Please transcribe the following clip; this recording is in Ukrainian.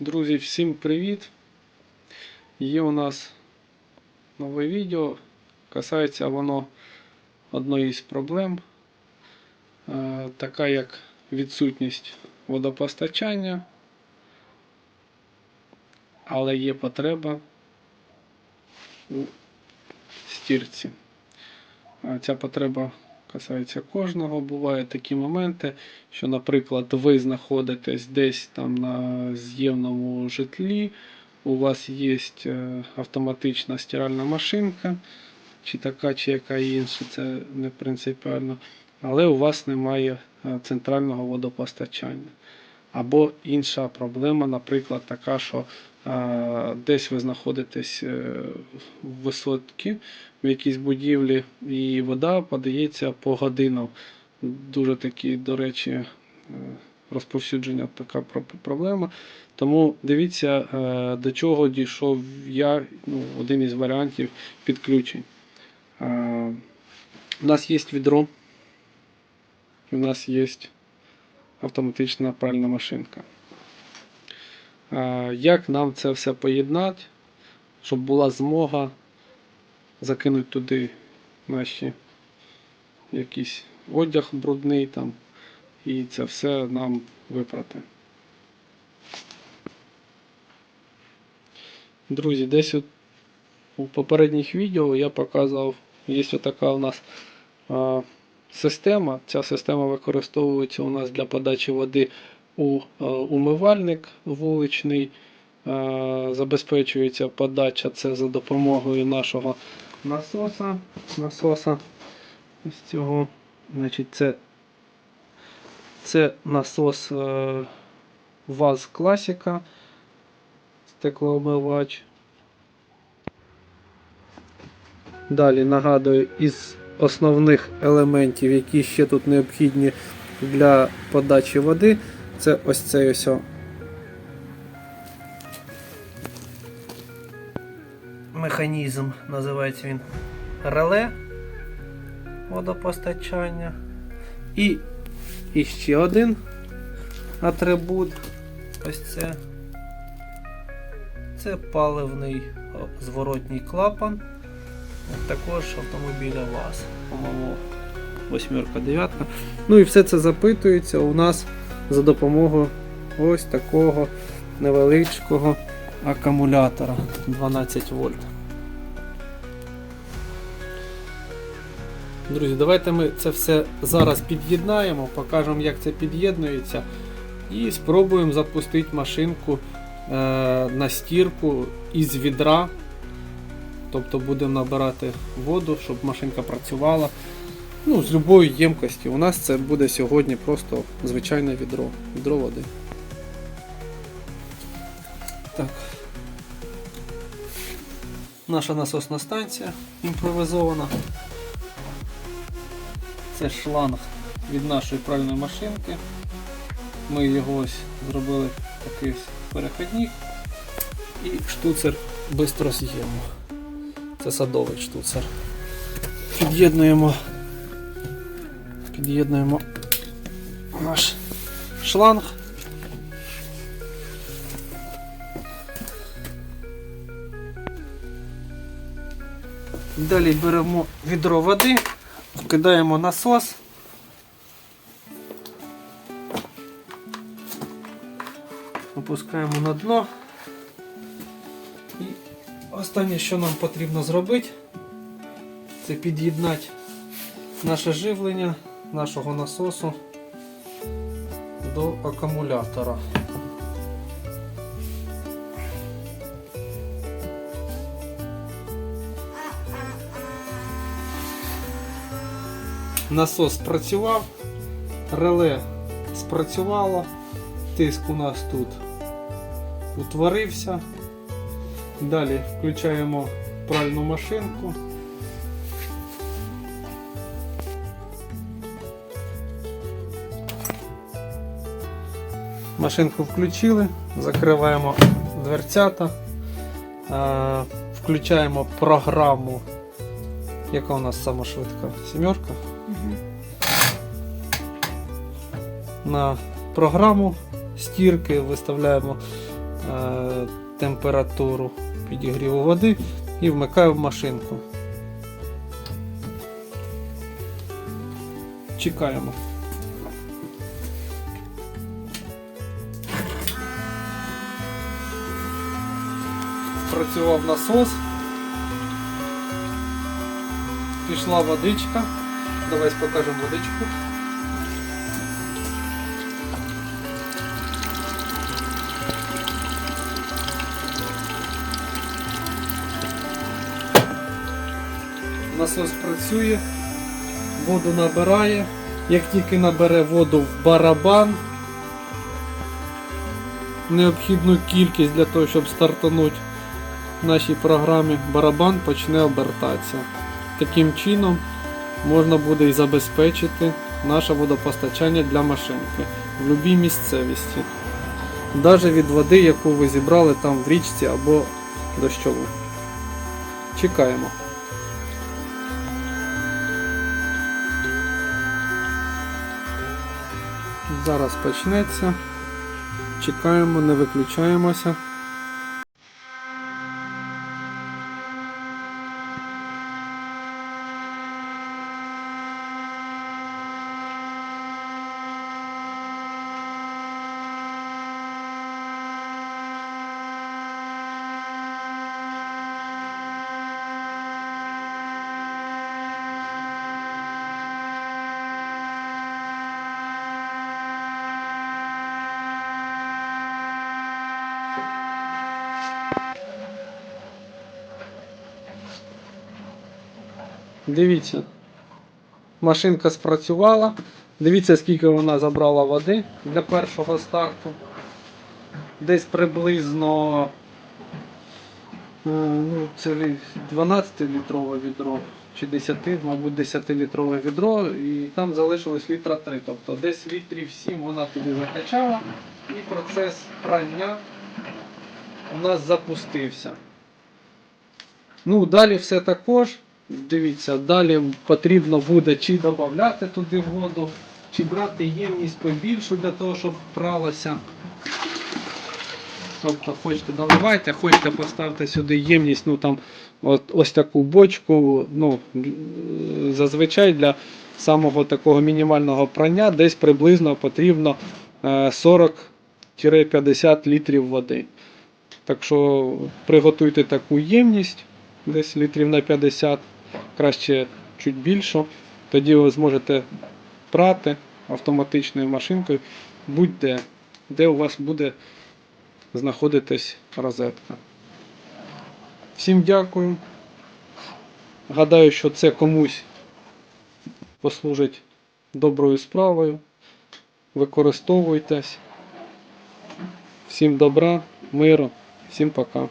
Друзі, всім привіт! Є у нас нове відео. Касається воно одної з проблем, е, така як відсутність водопостачання, але є потреба у стірці. Е, Ця потреба касається кожного. Бувають такі моменти, що, наприклад, ви знаходитесь десь там на з'ємному житлі, у вас є е, автоматична стиральна машинка, чи така, чи яка інша, це не принципіально, але у вас немає е, центрального водопостачання. Або інша проблема, наприклад, така, що е, десь ви знаходитесь е, в висотці в якійсь будівлі, і вода подається по годинам. Дуже такі, до речі, е, розповсюдження така проблема. Тому дивіться, до чого дійшов я, ну, один із варіантів підключень. У нас є відро, у нас є автоматична пральна машинка. Як нам це все поєднати, щоб була змога закинути туди наші якийсь одяг брудний там, і це все нам випрати. Друзі, десь от у попередніх відео я показував, є така у нас система. Ця система використовується у нас для подачі води у умивальник вуличний. Забезпечується подача це за допомогою нашого насоса. насоса ось цього. Значить, це, це насос е, ВАЗ Класіка, стеклоомивач. Далі нагадую, із основних елементів, які ще тут необхідні для подачі води, це ось цей ось. Механізм називається він реле водопостачання. І, і ще один атрибут. Ось це. Це паливний зворотній клапан. Також автомобіля ВАЗ. По-моєму, восьмерка, дев'ятка. Ну і все це запитується у нас за допомогою ось такого невеличкого акумулятора 12 вольт. Друзі, давайте ми це все зараз під'єднаємо, покажемо, як це під'єднується, і спробуємо запустити машинку е, на стірку із відра. Тобто будемо набирати воду, щоб машинка працювала. Ну, з любої ємкості. У нас це буде сьогодні просто звичайне відро, відро води. Так. Наша насосна станція імпровізована. Це шланг від нашої пральної машинки. Ми його ось зробили такий ось перехідник і штуцер швидко з'їмо. Це садовий штуцер. Під'єднуємо під'єднуємо наш шланг. Далі беремо відро води, вкидаємо насос. Опускаємо на дно. Останнє, що нам потрібно зробити, це під'єднати наше живлення нашого насосу до акумулятора. Насос спрацював, реле спрацювало, тиск у нас тут утворився. Далі включаємо пральну машинку. Машинку включили, закриваємо дверцята, е, включаємо програму. Яка у нас сама швидка? Сімерка. На програму стірки виставляємо е, температуру підігріву води і вмикаю в машинку. Чекаємо. Працював насос. Пішла водичка. Давай покажемо водичку. Насос працює, воду набирає. Як тільки набере воду в барабан, необхідну кількість для того, щоб стартанути в нашій програмі, барабан почне обертатися. Таким чином можна буде і забезпечити наше водопостачання для машинки в будь-якій місцевості. Навіть від води, яку ви зібрали там в річці або дощову. Чекаємо. Зараз почнеться. Чекаємо, не виключаємося. Дивіться, машинка спрацювала. Дивіться, скільки вона забрала води для першого старту. Десь приблизно е, ну, 12-літрове відро чи 10, мабуть, 10-літрове відро, і там залишилось літра 3. Тобто десь літрів 7 вона туди закачала і процес прання у нас запустився. Ну, далі все також. Дивіться, далі потрібно буде чи додати туди воду, чи брати ємність побільшу для того, щоб пралося. Тобто хочете доливайте, хочете поставити сюди ємність, ну там от, ось таку бочку. Ну, е, зазвичай для самого такого мінімального прання десь приблизно потрібно е, 40-50 літрів води. Так що приготуйте таку ємність, десь літрів на 50, краще чуть більше. Тоді ви зможете прати автоматичною машинкою будь-де, де у вас буде знаходитись розетка. Всім дякую. Гадаю, що це комусь послужить доброю справою. Використовуйтесь. Всім добра, миру, всім пока.